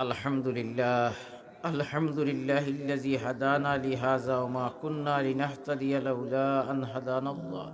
الحمد لله الحمد لله الذي هدانا لهذا وما كنا لنهتدي لولا أن هدانا الله.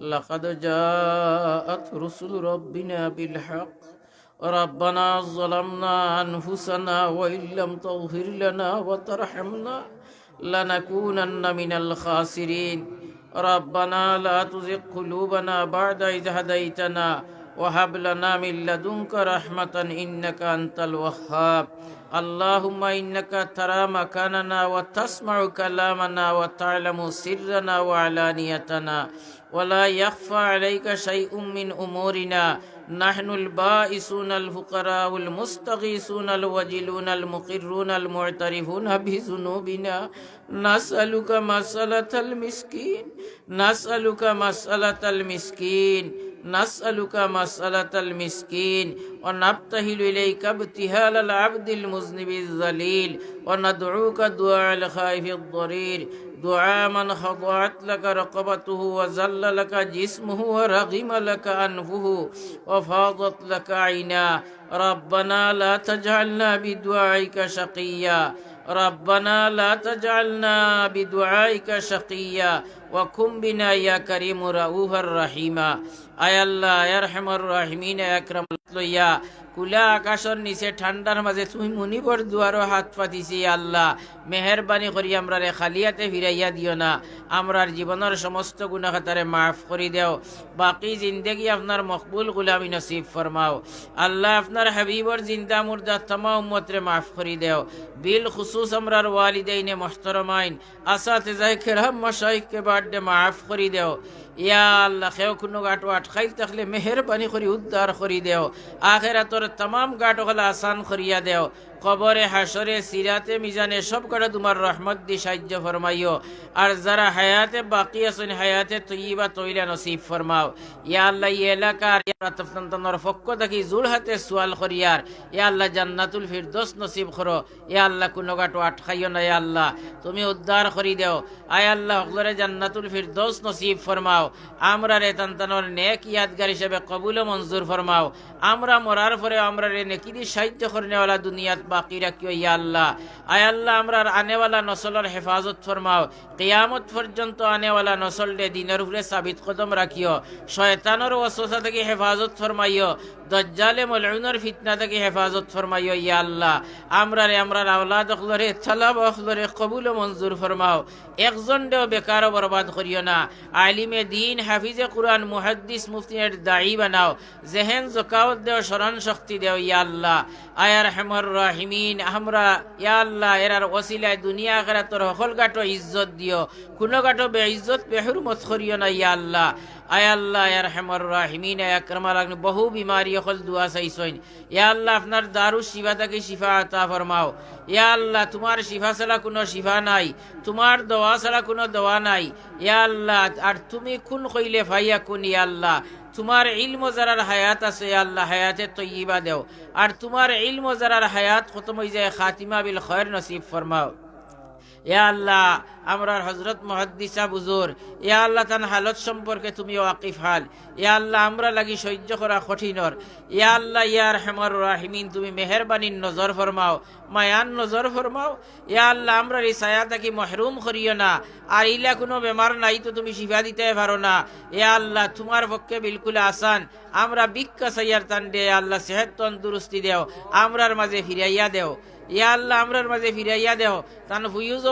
لقد جاءت رسل ربنا بالحق. ربنا ظلمنا أنفسنا وإن لم تغفر لنا وترحمنا لنكونن من الخاسرين. ربنا لا تزغ قلوبنا بعد إذ هديتنا وهب لنا من لدنك رحمة إنك أنت الوهاب. اللهم إنك ترى مكاننا وتسمع كلامنا وتعلم سرنا وعلانيتنا. ولا يخفى عليك شيء من أمورنا. نحن البائسون الفقراء المستغيثون الوجلون المقرون المعترفون بذنوبنا. نسألك مسألة المسكين. نسألك مسألة المسكين. نسألك مسألة المسكين ونبتهل إليك ابتهال العبد المذنب الذليل وندعوك دعاء الخائف الضرير. دعاء من خضعت لك رقبته وزل لك جسمه ورغم لك أنفه وفاضت لك عيناه ربنا لا تجعلنا بدعائك شقيا. ربنا لا تجعلنا بدعائك شقيا وكن بنا يا كريم رؤوف الرحيم أي الله يرحم الراحمين يا أكرم الأطلياء. কুলা আকাশর নিচে ঠান্ডার মাঝে তুমি মুনিবর দুয়ারও হাত পাতিছি আল্লাহ। মেহরবানি করি আমরা রে খালিয়াতে ফিরাইয়া দিও না। আমরার জীবনের সমস্ত গুণাখাতারে মাফ করি দেও। বাকি জিন্দগি আপনার মকবুল গুলামি নসিব ফরমাও আল্লাহ আপনার হাবিবর জিন্দা মুর্দা তমা উম্মতরে মাফ করি দেও। বিল খুসুস আমরার ওয়ালিদাইনে মোহতরমাইন আসাতে যাই খেরাম মশাইককে বার্থডে মাফ করি দেও। یا خیو کنو گاٹو آٹ خیل تخلی مہربانی خوری ادار خوری دیو. آخرہ تور تمام گاٹو غلا آسان خوریا دیو. কবরে হাসরে সিরাতে, মিজানে, সব কটা তোমার রহমত দি সাহায্য ফরমাইও। আর যারা হায়াতে বাকি আছেন, হায়াতে তৈবা তৈরা নসিব ফরমাও। ইয়া আল্লাহ ই এলাকার তন্তর পক্ষ থাকি জুল হাতে সোয়াল করিয়ার। ইয়া আল্লাহ, জান্নাতুল ফিরদোস নসিব করো। ইয়া আল্লাহ কোনো গাটো আটকাইও না আল্লাহ। তুমি উদ্ধার করি দেও। আয় আল্লাহ হকলরে জান্নাতুল ফিরদোস নসিব ফরমাও। আমরা রে তান্তানোর নেক ইয়াদগার হিসেবে কবুল মঞ্জুর ফরমাও। আমরা মরার পরে আমরা রে নেকিদি সাহায্য করনেওয়ালা দুনিয়াত বাকি রাখিও, ইয়া আল্লাহ। আয় আল্লাহ, আমরা আনেওয়ালা নসলের হেফাজত ফরমাও। কেয়ামত পর্যন্ত আনেওয়ালা নসল দে দিনের উপরে সাবিত কদম রাখিও। শয়তানোর অসুস্থা থেকে হেফাজত ফরমাইও। দজ্জালে মলউনের ফিতনা থেকে হেফাজত ফরমাইও ইয়া আল্লাহ। আমরা রে আমরা আওলাদ অখলরে থালাব অখলরে কবুল মঞ্জুর ফরমাও। একজন দেও বেকার বরবাদ করিও না। আলিমে দিন, হাফিজে কুরআন, মুহাদ্দিস, মুফতিনের দায়ী বানাও। জেহেন জকাওত দেও, স্মরণ শক্তি দেও, ইয়া আল্লাহ। আয়ার হেমর রাহিমিন, আমরা, ইয়া আল্লাহ, এরার ওসিলায় দুনিয়া আখেরা তোর হকল গাটো ইজ্জত দিও। কোনো গাটো বে ইজ্জত বেহুরমত করিও না, ইয়া আল্লাহ। আয় আল্লাহ ইয়ার হেমর রাহিমিন আকরমাল আপনি বহু বিমারি হল দুয়া চাইছেন ইয়া আল্লাহ, আপনার দারু শিফা থেকে শিফা আতা ফরমাও। ইয়া আল্লাহ, তোমার শিফা ছাড়া কোনো শিফা নাই, তোমার দোয়া ছাড়া কোনো দোয়া নাই। ইয়া আল্লাহ, আর তুমি কোন কইলে ভাইয়া কোন ইয়া আল্লাহ? তোমার ইলম যারার হায়াত আছে আল্লাহ, হায়াতে তৈবা দেও। আর তোমার ইলম যারার হায়াত খতম হয়ে যায়, খাতিমা বিল খয়ের নসিব ফরমাও। ইয়া আল্লাহ আমরার হজরত মহাদ্দিসা বুজুর ইয়া আল্লাহ তান হালত সম্পর্কে তুমি ওয়াকিফ হাল। ইয়া আল্লাহ, আমরা লাগি সহ্য করা কঠিনর। ইয়া আল্লাহ ইয়ার হেমর রাহিমিন, তুমি মেহরবানির নজর ফরমাও মায়ান নজর ফরমাও। ইয়া আল্লাহ, আমরা এই ছায়া থাকি মহরুম করিও না, আর ইলা কোনো বেমার নাই তো তুমি শিফা দিতে পারো না। ইয়া আল্লাহ, তোমার পক্ষে বিলকুল আসান। আমরা বিক্কা সাইয়ার তান দে আল্লাহ, সেহেত তন্দুরুস্তি দেও, আমরার মাঝে ফিরাইয়া দেও। ইয়া আল্লাহ, আমরার মাঝে ফিরাইয়া দেও। তান হুইউজো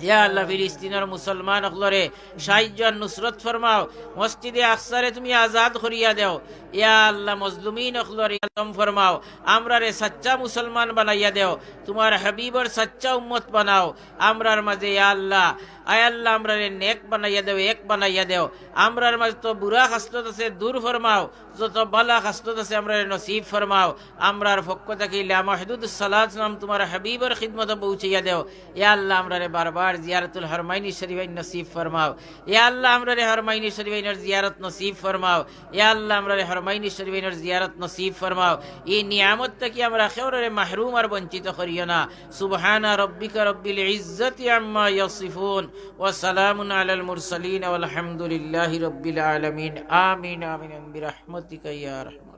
আল্লাহ ফিলিস্তিনের মুসলমান আর নুসরত ফরমাও। মসজিদে তুমি আজাদ করিয়া দেও। ইয়া আল্লাহ মজলুমিন অকলরে আলম ফরমাও। আমরা সাচ্চা মুসলমান বানাইয়া দেও। তোমার হাবিবর সাচ্চা উম্মত বানাও। আমরার মাঝে ইয়া আল্লাহ, আয় আল্লাহ আমরা নেক বানাইয়া দেও, এক বানাইয়া দেও। আমরার মাঝে তো বুড়া আছে, দূর ফরমাও। যত বালা হাসলত আছে আমরা নসিব ফরমাও। আমরার পক্ষ থেকে ইলা মাহদুদ সালাত নাম তোমার হাবিবর খিদমত পৌঁছাইয়া দেও। ইয়া আল্লাহ আমরা রে বারবার জিয়ারতুল হরমাইনি শরীফাইন নসিব ফরমাও। ইয়া আল্লাহ আমরা রে হরমাইনি শরীফাইনের জিয়ারত নসিব ফরমাও। ইয়া আল্লাহ আমরা রে হরমাইনি শরীফাইনের জিয়ারত নসিব ফরমাও। এই নিয়ামত থেকে আমরা খেওরে মাহরুম আর বঞ্চিত করিও না। সুবহানা রব্বিকা রব্বিল ইজ্জতি আম্মা ইয়াসিফুন। ওয়া সালামুন আলাল মুরসালিন। ওয়াল হামদুলিল্লাহি রব্বিল আলামিন। আমিন আমিন। বিরহমাতিকা ইয়া রাহমান।